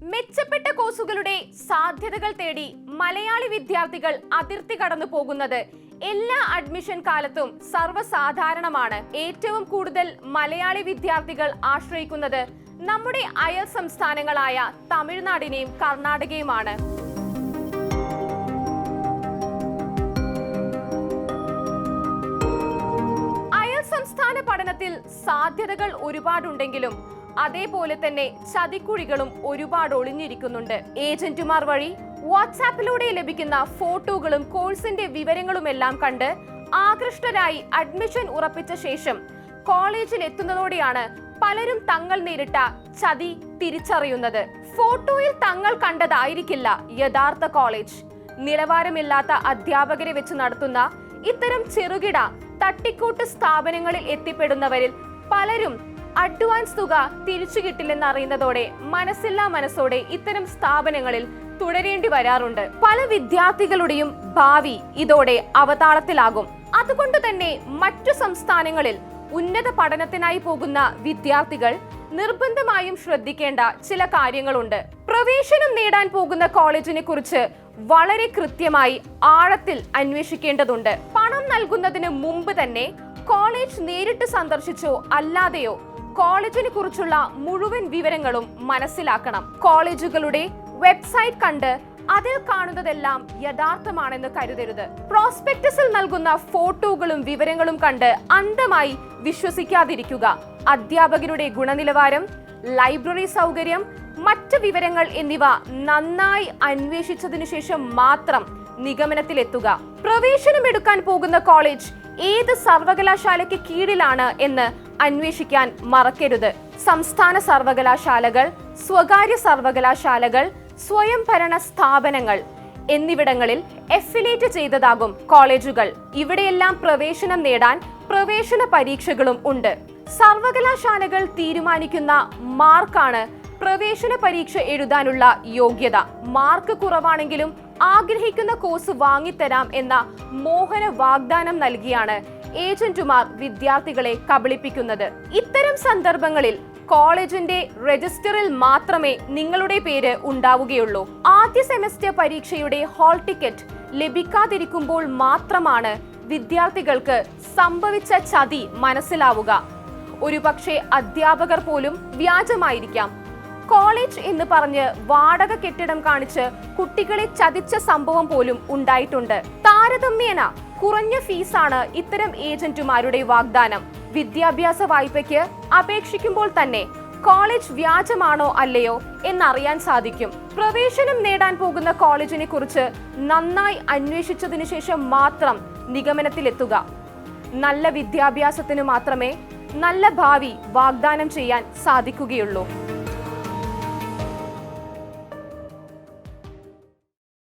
മെച്ചപ്പെട്ട കോഴ്സുകളുടെ സാധ്യതകൾ തേടി മലയാളി വിദ്യാർത്ഥികൾ അതിർത്തി കടന്നു പോകുന്നത് എല്ലാ അഡ്മിഷൻ കാലത്തും സർവസാധാരണമാണ്. ഏറ്റവും കൂടുതൽ മലയാളി വിദ്യാർത്ഥികൾ ആശ്രയിക്കുന്നത് നമ്മുടെ അയൽ സംസ്ഥാനങ്ങളായ തമിഴ്നാടിനെയും കർണാടകയുമാണ്. അയൽ സംസ്ഥാന പഠനത്തിൽ സാധ്യതകൾ ഒരുപാടുണ്ടെങ്കിലും അതേപോലെ തന്നെ ചതിക്കുഴികളും ഒരുപാട് ഒളിഞ്ഞിരിക്കുന്നുണ്ട്. ഏജന്റുമാർ വഴി വാട്സാപ്പിലൂടെ ലഭിക്കുന്ന ഫോട്ടോകളും കോഴ്സിന്റെ വിവരങ്ങളുമെല്ലാം കണ്ട് ആകൃഷ്ടരായി അഡ്മിഷൻ ഉറപ്പിച്ച ശേഷം കോളേജിൽ എത്തുന്നതോടെയാണ് പലരും തങ്ങൾ നേരിട്ട ചതി തിരിച്ചറിയുന്നത്. ഫോട്ടോയിൽ തങ്ങൾ കണ്ടതായിരിക്കില്ല യഥാർത്ഥ കോളേജ്. നിലവാരമില്ലാത്ത അധ്യാപകരെ വെച്ച് നടത്തുന്ന ഇത്തരം ചെറുകിട തട്ടിക്കൂട്ട് സ്ഥാപനങ്ങളിൽ എത്തിപ്പെടുന്നവരിൽ പലരും അഡ്വാൻസ് തുക തിരിച്ചു കിട്ടില്ലെന്ന് അറിയുന്നതോടെ മനസ്സില്ലാ മനസ്സോടെ ഇത്തരം സ്ഥാപനങ്ങളിൽ തുടരേണ്ടി വരാറുണ്ട്. പല വിദ്യാർത്ഥികളുടെയും ഭാവി ഇതോടെ അവതാളത്തിലാകും. അതുകൊണ്ട് തന്നെ മറ്റു സംസ്ഥാനങ്ങളിൽ ഉന്നത പഠനത്തിനായി പോകുന്ന വിദ്യാർത്ഥികൾ നിർബന്ധമായും ശ്രദ്ധിക്കേണ്ട ചില കാര്യങ്ങളുണ്ട്. പ്രവേശനം നേടാൻ പോകുന്ന കോളേജിനെ കുറിച്ച് വളരെ കൃത്യമായി ആഴത്തിൽ അന്വേഷിക്കേണ്ടതുണ്ട്. പണം നൽകുന്നതിന് മുമ്പ് തന്നെ കോളേജ് നേരിട്ട് സന്ദർശിച്ചോ അല്ലാതെയോ കോളേജിനെ കുറിച്ചുള്ള മുഴുവൻ വിവരങ്ങളും മനസ്സിലാക്കണം. കോളേജുകളുടെ വെബ്സൈറ്റ് കണ്ട് അതിൽ കാണുന്നതെല്ലാം യഥാർത്ഥമാണെന്ന് കരുതരുത്. പ്രോസ്പെക്ടസിൽ നൽകുന്ന ഫോട്ടോകളും വിവരങ്ങളും കണ്ട് അന്ധമായി വിശ്വസിക്കാതിരിക്കുക. അധ്യാപകരുടെ ഗുണനിലവാരം ലൈബ്രറി സൗകര്യം മറ്റ് വിവരങ്ങൾ എന്നിവ നന്നായി അന്വേഷിച്ചതിനു ശേഷം മാത്രം നിഗമനത്തിലെത്തുക. പ്രവേശനം എടുക്കാൻ പോകുന്ന കോളേജ് ഏത് സർവകലാശാലയ്ക്ക് കീഴിലാണ് എന്ന് അന്വേഷിക്കാൻ മറക്കരുത്. സംസ്ഥാന സർവകലാശാലകൾ സ്വകാര്യ സർവകലാശാലകൾ സ്വയംഭരണ സ്ഥാപനങ്ങൾ എന്നിവിടങ്ങളിൽ എഫിലേറ്റ് ചെയ്തതാകും കോളേജുകൾ. ഇവിടെയെല്ലാം പ്രവേശനം നേടാൻ പ്രവേശന പരീക്ഷകളും ഉണ്ട്. സർവകലാശാലകൾ തീരുമാനിക്കുന്ന മാർക്കാണ് പ്രവേശന പരീക്ഷ എഴുതാനുള്ള യോഗ്യത. മാർക്ക് കുറവാണെങ്കിലും ആഗ്രഹിക്കുന്ന കോഴ്സ് വാങ്ങിത്തരാം എന്ന മോഹന വാഗ്ദാനം നൽകിയാണ് ഏജന്റുമാർ വിദ്യാർത്ഥികളെ കബളിപ്പിക്കുന്നത്. ഇത്തരം സന്ദർഭങ്ങളിൽ കോളേജിന്റെ രജിസ്റ്ററിൽ മാത്രമേ നിങ്ങളുടെ പേര് ഉണ്ടാവുകയുള്ളൂ. ആദ്യ സെമസ്റ്റർ പരീക്ഷയുടെ ഹാൾ ടിക്കറ്റ് ലഭിക്കാതിരിക്കുമ്പോൾ മാത്രമാണ് വിദ്യാർത്ഥികൾക്ക് സംഭവിച്ച ചതി മനസ്സിലാവുക. ഒരുപക്ഷെ അധ്യാപകർ പോലും വ്യാജമായിരിക്കാം. കോളേജ് എന്ന് പറഞ്ഞ് വാടക കെട്ടിടം കാണിച്ച് കുട്ടികളെ ചതിച്ച സംഭവം പോലും ഉണ്ടായിട്ടുണ്ട്. താരതമ്യേന കുറഞ്ഞ ഫീസാണ് ഇത്തരം ഏജന്റുമാരുടെ വാഗ്ദാനം. വിദ്യാഭ്യാസ വായ്പയ്ക്ക് അപേക്ഷിക്കുമ്പോൾ തന്നെ കോളേജ് വ്യാജമാണോ അല്ലയോ എന്നറിയാൻ സാധിക്കും. പ്രവേശനം നേടാൻ പോകുന്ന കോളേജിനെ കുറിച്ച് നന്നായി അന്വേഷിച്ചതിനു ശേഷം മാത്രം നിഗമനത്തിലെത്തുക. നല്ല വിദ്യാഭ്യാസത്തിന് മാത്രമേ നല്ല ഭാവി വാഗ്ദാനം ചെയ്യാൻ സാധിക്കുകയുള്ളൂ.